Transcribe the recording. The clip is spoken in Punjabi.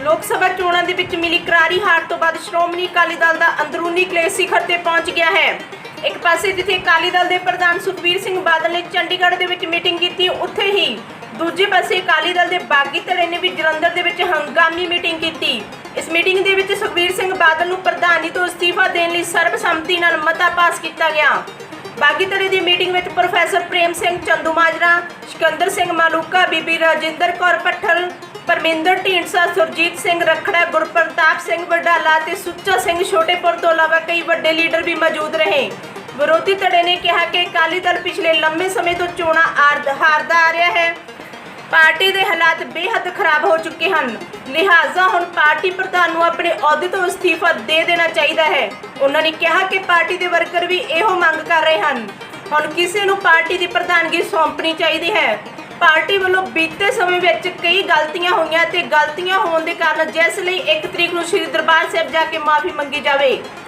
ਲੋਕ ਸਭਾ ਚੋਣਾਂ ਦੇ ਵਿੱਚ ਮਿਲੀ ਕਰਾਰੀ ਹਾਰ ਤੋਂ ਬਾਅਦ ਸ਼੍ਰੋਮਣੀ ਅਕਾਲੀ ਦਲ ਦਾ ਅੰਦਰੂਨੀ ਕਲੇਸ਼ ਸਿਖਰ ਤੇ ਪਹੁੰਚ ਗਿਆ ਹੈ। ਇੱਕ ਪਾਸੇ ਜਿੱਥੇ ਅਕਾਲੀ ਦਲ ਦੇ ਪ੍ਰਧਾਨ ਸੁਖਬੀਰ ਸਿੰਘ ਬਾਦਲ ਨੇ ਚੰਡੀਗੜ੍ਹ ਦੇ ਵਿੱਚ ਮੀਟਿੰਗ ਕੀਤੀ, ਉੱਥੇ ਹੀ ਦੂਜੇ ਪਾਸੇ ਅਕਾਲੀ ਦਲ ਦੇ ਬਾਗੀ ਧੜੇ ਨੇ ਵੀ ਜਲੰਧਰ ਦੇ ਵਿੱਚ ਹੰਗਾਮੀ ਮੀਟਿੰਗ ਕੀਤੀ। ਇਸ ਮੀਟਿੰਗ ਦੇ ਵਿੱਚ ਸੁਖਬੀਰ ਸਿੰਘ ਬਾਦਲ ਨੂੰ ਪ੍ਰਧਾਨੀ ਤੋਂ ਅਸਤੀਫਾ ਦੇਣ ਲਈ ਸਰਬਸੰਮਤੀ ਨਾਲ ਮਤਾ ਪਾਸ ਕੀਤਾ ਗਿਆ। ਬਾਗੀ ਧੜੇ ਦੀ ਮੀਟਿੰਗ ਵਿੱਚ ਪ੍ਰੋਫੈਸਰ ਪ੍ਰੇਮ ਸਿੰਘ ਚੰਦੂਮਾਜਰਾ, ਸਿਕੰਦਰ ਸਿੰਘ ਮਾਲੂਕਾ, ਬੀਬੀ ਰਾਜਿੰਦਰ ਕੌਰ ਪੱਠਲ ਪਰਮਿੰਦਰ ਢੀਂਡਸਾ ਸੁਰਜੀਤ ਸਿੰਘ ਰਖੜਾ, ਗੁਰਪ੍ਰਤਾਪ ਸਿੰਘ ਵਡਾਲਾ ਤੇ ਸੁੱਚਾ ਸਿੰਘ ਛੋਟੇਪੁਰ ਤੋਂ ਇਲਾਵਾ ਕਈ ਵੱਡੇ ਲੀਡਰ ਵੀ ਮੌਜੂਦ ਰਹੇ। ਵਿਰੋਧੀ ਧੜੇ ਨੇ ਕਿਹਾ ਕਿ ਅਕਾਲੀ ਦਲ ਪਿਛਲੇ ਲੰਮੇ ਸਮੇਂ ਤੋਂ ਚੋਣਾਂ ਆਰ- ਹਾਰਦਾ ਆ ਰਿਹਾ ਹੈ। ਪਾਰਟੀ ਦੇ ਹਾਲਾਤ ਬੇਹੱਦ ਖਰਾਬ ਹੋ ਚੁੱਕੇ ਹਨ। ਲਿਹਾਜ਼ਾ ਹੁਣ ਪਾਰਟੀ ਪ੍ਰਧਾਨ ਨੂੰ ਆਪਣੇ ਅਹੁਦੇ ਤੋਂ ਅਸਤੀਫਾ ਦੇ ਦੇਣਾ ਚਾਹੀਦਾ ਹੈ। ਉਹਨਾਂ ਨੇ ਕਿਹਾ ਕਿ ਪਾਰਟੀ ਦੇ ਵਰਕਰ ਵੀ ਇਹੋ ਮੰਗ ਕਰ ਰਹੇ ਹਨ। ਹੁਣ ਕਿਸੇ ਨੂੰ ਪਾਰਟੀ ਦੀ ਪ੍ਰਧਾਨਗੀ ਸੌਂਪਣੀ ਚਾਹੀਦੀ ਹੈ। ਪਾਰਟੀ ਵੱਲੋਂ ਬੀਤੇ ਸਮੇਂ ਵਿੱਚ ਕਈ ਗਲਤੀਆਂ ਹੋਈਆਂ ਤੇ ਗਲਤੀਆਂ ਹੋਣ ਦੇ ਕਾਰਨ ਜਿਸ ਲਈ 1 ਤਰੀਕ ਨੂੰ ਸ੍ਰੀ ਦਰਬਾਰ ਸਾਹਿਬ ਜਾ ਕੇ ਮਾਫੀ ਮੰਗੀ ਜਾਵੇ।